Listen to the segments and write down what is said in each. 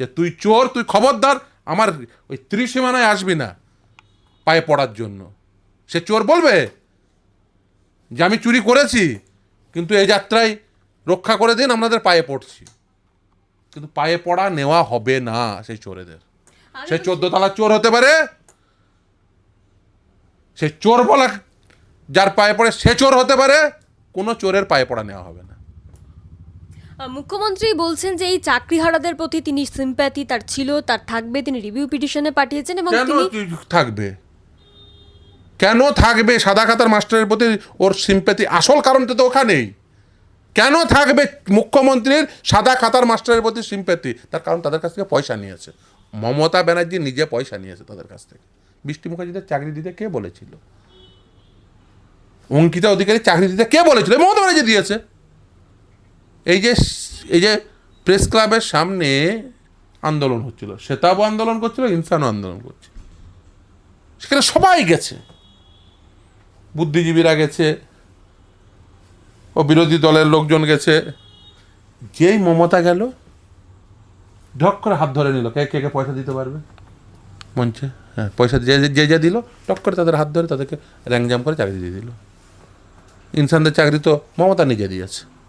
যে তুই চোর তুই খবরদার আমার ওই ত্রিসীমানায় আসবি না পায়ে পড়ার জন্য। সে চোর বলবে যে আমি চুরি করেছি কিন্তু এই যাত্রায় রক্ষা করে দিন আপনাদের পায়ে পড়ছি। কিন্তু পায়ে পড়া নেওয়া হবে না সেই চোরেদের। সে চোদ্দ তলার চোর হতে পারে। সে চোর বলা যার পায়ে পড়ে সে চোর হতে পারে কোনো চোরের পায়ে পড়া নেওয়া হবে না। মুখ্যমন্ত্রী বলছেন যে এই চাকরিহারাদের প্রতি তিনি সিম্প্যাথি তার ছিল তার থাকবে তিনি রিভিউ পিটিশনে পাঠিয়েছেন এবং কেন তিনি থাকবে? কেন থাকবে? সাদা খাতার মাস্টারের প্রতি ওর সিম্প্যাথি আসল কারণটা তো ওখানেই। কেন থাকবে মুখ্যমন্ত্রীর সাদা খাতার মাস্টারের প্রতি সিম্প্যাথি তার কারণ তাদের কাছ থেকে পয়সা নিয়েছে। মমতা ব্যানার্জি নিজে পয়সা নিয়েছে তাদের কাছ থেকে। বৃষ্টি মুখার্জিদের চাকরি দিতে কে বলেছিল? অঙ্কিতা অধিকারী চাকরি দিতে কে বলেছিল? মমতা ব্যানার্জি দিয়েছে। এই যে এই যে প্রেস ক্লাবের সামনে আন্দোলন হচ্ছিল শ্বেতাবও আন্দোলন করছিল, ইনসানও আন্দোলন করছিল। সেখানে সবাই গেছে। বুদ্ধিজীবীরা গেছে, ও বিরোধী দলের লোকজন গেছে। যেই মমতা গেল, ঢক করে হাত ধরে নিল, কে কে কে পয়সা দিতে পারবে? মঞ্চে হ্যাঁ পয়সা যে, যে- যে যে দিল টক করে তাদের হাত ধরে তাদেরকে র্যাংজাম করে চাকরি দিয়ে দিল। ইনসানদের চাকরি তো মমতা নিজে দিয়েছে।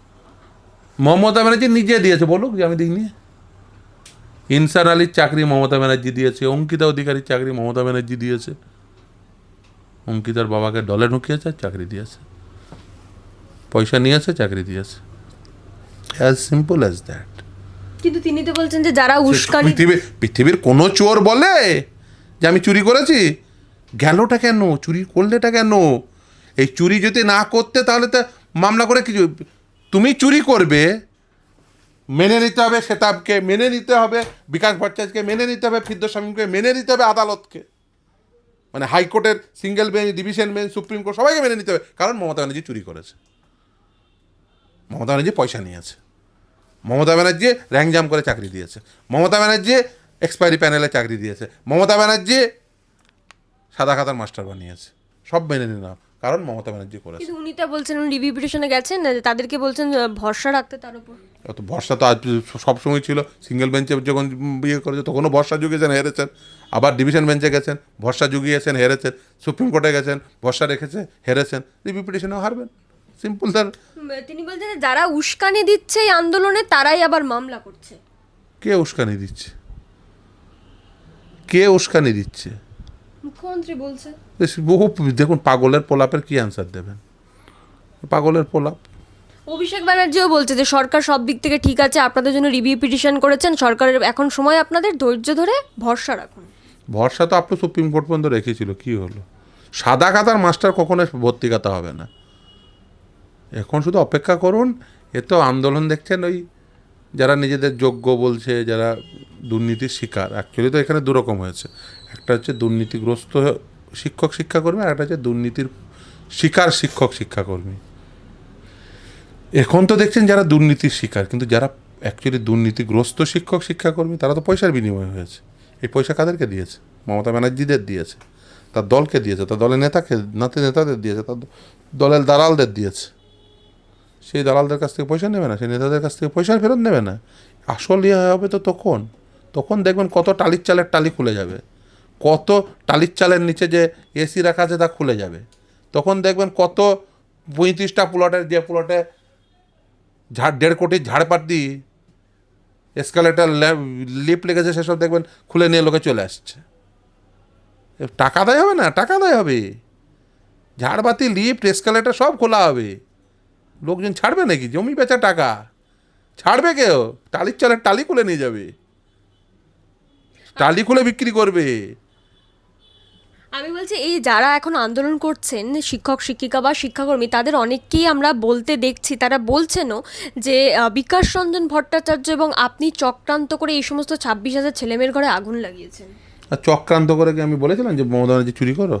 মমতা ব্যানার্জি নিজে দিয়েছে বলুক যে আমি দিইনি। ইনসার আলীর চাকরি মমতা ব্যানার্জি দিয়েছে অঙ্কিতা অধিকারীর চাকরি মমতা ব্যানার্জি দিয়েছে। অঙ্কিতার বাবাকে ডলে ঢুকিয়েছে চাকরি দিয়েছে। পয়সা নিয়েছে চাকরি দিয়েছে। অ্যাজ সিম্পল অ্যাজ দ্যাট কিন্তু তিনি তো বলছেন যে যারা উস্কানি পৃথিবীর পৃথিবীর কোনো চোর বলে যে আমি চুরি করেছি? গেলটা কেন? চুরি করলেটা কেন? এই চুরি যদি না করতে তাহলে তো মামলা করে কিছু তুমি চুরি করবে, মেনে নিতে হবে সেতাবকে মেনে নিতে হবে বিকাশ ভট্টাচার্যকে, মেনে নিতে হবে ফিদ্দস্বামীকে মেনে নিতে হবে আদালতকে। মানে হাইকোর্টের single bench, division bench, supreme court সবাইকে মেনে নিতে হবে। কারণ মমতা ব্যানার্জি চুরি করেছে। মমতা ব্যানার্জি পয়সা নিয়েছে। মমতা ব্যানার্জি র্যাংজাম করে চাকরি দিয়েছে। মমতা ব্যানার্জি এক্সপায়ারি প্যানেলে চাকরি দিয়েছে। মমতা ব্যানার্জি সাদা খাতার মাস্টার বানিয়েছে। সব মেনে নিলাম। কারণ মমতা ব্যানার্জি করেছে কিন্তু উনি তো বলছেন উনি রিভিউ গেছেন না, তাদেরকে বলছেন ভরসা রাখতে তার উপর। অত ভরসা তো আজ সবসময় ছিল। সিঙ্গেল বেঞ্চে যখন বিয়ে করেছে তখনও ভরসা জুগিয়েছেন হেরেছেন। আবার ডিভিশন বেঞ্চে গেছেন ভরসা জুগিয়েছেন হেরেছেন। সুপ্রিম কোর্টে গেছেন ভরসা রেখেছে হেরেছেন। রিভিউ হারবেন। সিম্পল তার উম, তিনি বলছেন যারা উস্কানি দিচ্ছে এই আন্দোলনে তারাই আবার মামলা করছে। কে উস্কানি দিচ্ছে? কে উস্কানি দিচ্ছে? মুখ্যমন্ত্রী বলছে বহু দেখুন পাগলের পোলাপের কি অ্যান্সার দেবেন? পাগলের পোলাপ অভিষেক ব্যানার্জিও বলছে যে সরকার সব দিক থেকে ঠিক আছে আপনাদের জন্য রিভিউ পিটিশন করেছেন সরকারের এখন সময় আপনাদের ধৈর্য ধরে ভরসা রাখুন। ভরসা তো আপনি সুপ্রিম কোর্ট পর্যন্ত রেখেছিল কি হলো? সাদা খাতার মাস্টার কখনো ভর্তি খাতা হবে না। এখন শুধু অপেক্ষা করুন এ তো আন্দোলন দেখছেন ওই যারা নিজেদের যোগ্য বলছে যারা দুর্নীতির শিকার। অ্যাকচুয়ালি তো এখানে দুরকম হয়েছে। একটা হচ্ছে দুর্নীতিগ্রস্ত শিক্ষক শিক্ষাকর্মী আর একটা হচ্ছে দুর্নীতির শিকার শিক্ষক শিক্ষাকর্মী। এখন তো দেখছেন যারা দুর্নীতির শিকার, কিন্তু যারা অ্যাকচুয়ালি দুর্নীতিগ্রস্ত শিক্ষক শিক্ষাকর্মী, তারা তো পয়সার বিনিময় হয়েছে। এই পয়সা কাদেরকে দিয়েছে? মমতা ব্যানার্জিদের দিয়েছে, তার দলকে দিয়েছে, তার দলের নেতাকে, নাতে নেতাদের দিয়েছে, তার দলের দালালদের দিয়েছে। সেই দালালদের কাছ থেকে পয়সা নেবে না, সেই নেতাদের কাছ থেকে পয়সা ফেরত নেবে না। আসল ইয়ে হবে তো তখন তখন দেখবেন কত টালির চালের টালি খুলে যাবে। কত টালির চালের নিচে যে এসি রাখা আছে তা খুলে যাবে। তখন দেখবেন কত পঁয়ত্রিশটা প্লটের যে প্লটে ঝাড়, দেড় কোটি ঝাড়পাতি এসকালেটার লিফট লেগেছে, সেসব দেখবেন খুলে নিয়ে লোকে চলে আসছে। টাকা দেয় হবে না, টাকা দেয় হবে। ঝাড়বাতি লিফট এসকালেটার সব খোলা হবে। লোকজন ছাড়বে নাকি? জমি বেচা টাকা। ছাড়বে কেউ? টালির চালের টালি খুলে নিয়ে যাবে। টালি খুলে বিক্রি করবে। আমি বলছি, এই যারা এখন আন্দোলন করছেন, শিক্ষক, শিক্ষিকা বা শিক্ষাকর্মী, তাদের অনেককেই আমরা বলতে দেখছি। তারা বলছেনও যে বিকাশ রঞ্জন ভট্টাচার্য এবং আপনি চক্রান্ত করে এই সমস্ত ছাব্বিশ হাজার ছেলেমেয়ের ঘরে আগুন লাগিয়েছেন। চক্রান্ত করে কি আমি বলেছিলাম যে, মমতা ব্যানার্জি চুরি করো?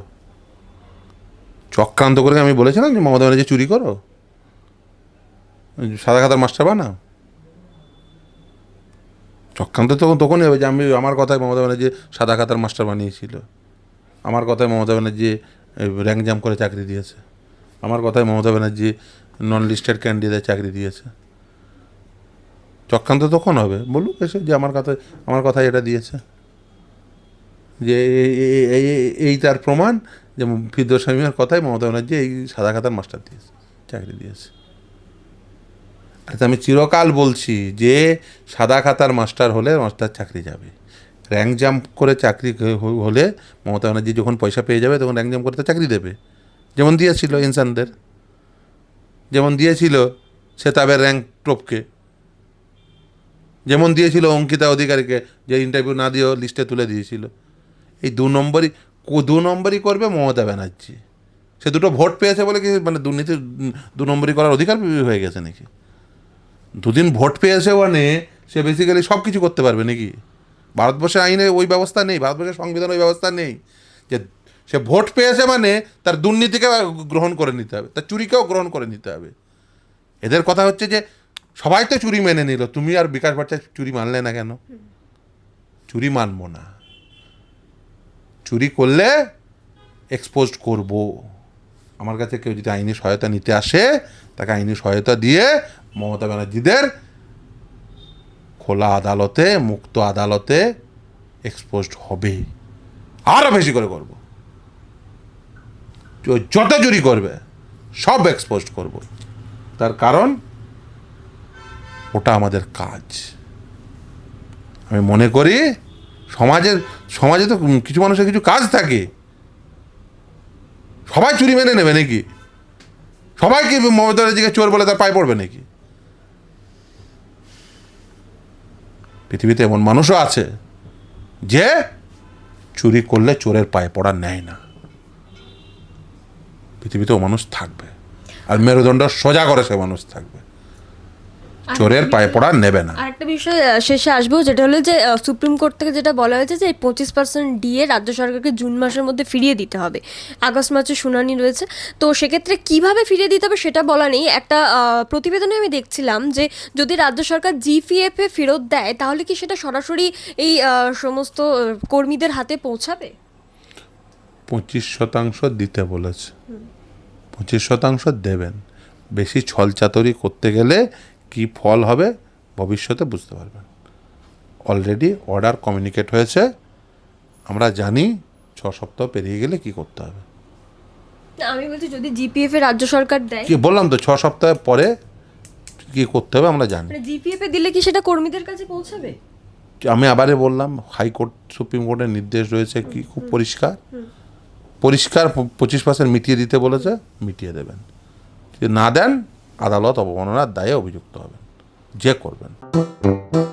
চক্রান্ত করে আমি বলেছিলাম যে, মমতা ব্যানার্জি চুরি করো? সাদা খাতার মাস্টার বানাও। চক্রান্ত তখন তখনই হবে যে, আমি, আমার কথায় মমতা ব্যানার্জি সাদা খাতার মাস্টার বানিয়েছিল। আমার কথায় মমতা ব্যানার্জি র্যাঙ্ক জাম করে চাকরি দিয়েছে। আমার কথায় Mamata Banerjee non listed candidate চাকরি দিয়েছে। চক্রান্ত তখন হবে। বলুক এসে যে আমার কথা আমার কথা এটা দিয়েছে। যে এই- তার প্রমাণ যে ফিরদৌস শামীমের কথাই মমতা ব্যানার্জি এই সাদা খাতার মাস্টার দিয়েছে, চাকরি দিয়েছে। আচ্ছা আমি চিরকাল বলছি যে সাদা খাতার মাস্টার হলে মাস্টার চাকরি যাবে। র্যাঙ্ক জাম্প করে চাকরি হলে মমতা ব্যানার্জি যখন পয়সা পেয়ে যাবে, তখন র্যাঙ্ক জাম্প করে তো চাকরি দেবে। যেমন দিয়েছিল ইনসানদের। যেমন দিয়েছিল সেতাবের র্যাঙ্ক টপকে যেমন দিয়েছিল অঙ্কিতা অধিকারীকে যে ইন্টারভিউ না দিয়েও লিস্টে তুলে দিয়েছিল। এই দু নম্বরই দু নম্বরই করবে মমতা ব্যানার্জি। সে দুটো ভোট পেয়েছে বলে কি মানে দুর্নীতি, দু নম্বরই করার অধিকার হয়ে গেছে নাকি? দুদিন ভোট পেয়েছে মানে সে বেসিক্যালি সব কিছু করতে পারবে নাকি? ভারতবর্ষে আইনে ওই ব্যবস্থা নেই, ভারতবর্ষের সংবিধান ওই ব্যবস্থা নেই। যে সে ভোট পেয়েছে মানে তার দুর্নীতিকে গ্রহণ করে নিতে হবে, তার চুরিকেও গ্রহণ করে নিতে হবে। এদের কথা হচ্ছে যে সবাই তো চুরি মেনে নিল, তুমি আর বিকাশ ভট্টাচার্য চুরি মানলে না কেন? চুরি মানব না। চুরি করলে এক্সপোজ করব। আমার কাছে কেউ যদি আইনি সহায়তা নিতে আসে, তাকে আইনি সহায়তা দিয়ে মমতা ব্যানার্জিদের খোলা আদালতে, মুক্ত আদালতে এক্সপোজড হবে। আরও বেশি করে করব। যত চুরি করবে, সব এক্সপোজড করব। তার কারণ, ওটা আমাদের কাজ। আমি মনে করি, সমাজের, সমাজে তো কিছু মানুষের কিছু কাজ থাকে। সবাই চুরি মেনে নেবে নাকি? সবাই কি মমতা চোর বলে তার পায়ে পড়বে নাকি? পৃথিবীতে এমন মানুষও আছে যে চুরি করলে চোরের পায়ে পড়া নেয় না। পৃথিবীতেও মানুষ থাকবে। আর মেরুদণ্ড সোজা করে সে মানুষ থাকবে। চোরের পায়ে পড়া নেবে না। আরেকটা বিষয় শেষে আসব যেটা হলো যে সুপ্রিম কোর্ট থেকে যেটা বলা হয়েছে যে পঁচিশ পার্সেন্ট ডিএ রাজ্য সরকারকে জুন মাসের মধ্যে ফিরিয়ে দিতে হবে। আগস্ট মাসে শুনানি রয়েছে। তো সেক্ষেত্রে কীভাবে ফিরিয়ে দিতে হবে সেটা বলা নেই। একটা প্রতিবেদনে আমি দেখছিলাম যে যদি রাজ্য সরকার জিপিএফ এ ফেরত দেয় তাহলে কি সেটা সরাসরি এই সমস্ত কর্মীদের হাতে পৌঁছাবে? পঁচিশ শতাংশ দিতে বলেছে। পঁচিশ শতাংশ দেবেন। বেশি ছলচাতরি করতে গেলে কি ফল হবে ভবিষ্যতে বুঝতে পারবেন। অলরেডি অর্ডার কমিউনিকেট হয়েছে। আমরা জানি ছ সপ্তাহ পেরিয়ে গেলে কি করতে হবে। না, আমি বলছি যদি জিপিএফ এ রাজ্য সরকার দেয়। কি বললাম তো ছ সপ্তাহ পরে কি করতে হবে আমরা জানি। মানে জিপিএফ এ দিলে কি সেটা কর্মীদের কাছে পৌঁছাবে? আমি আবারে বললাম হাইকোর্ট সুপ্রিম কোর্টের নির্দেশ রয়েছে কি খুব পরিষ্কার। পরিষ্কার পঁচিশ পার্সেন্ট মিটিয়ে দিতে বলেছে মিটিয়ে দেবেন। যদি না দেন আদালত অবমাননার দায়ে অভিযুক্ত হবেন। যে করবেন।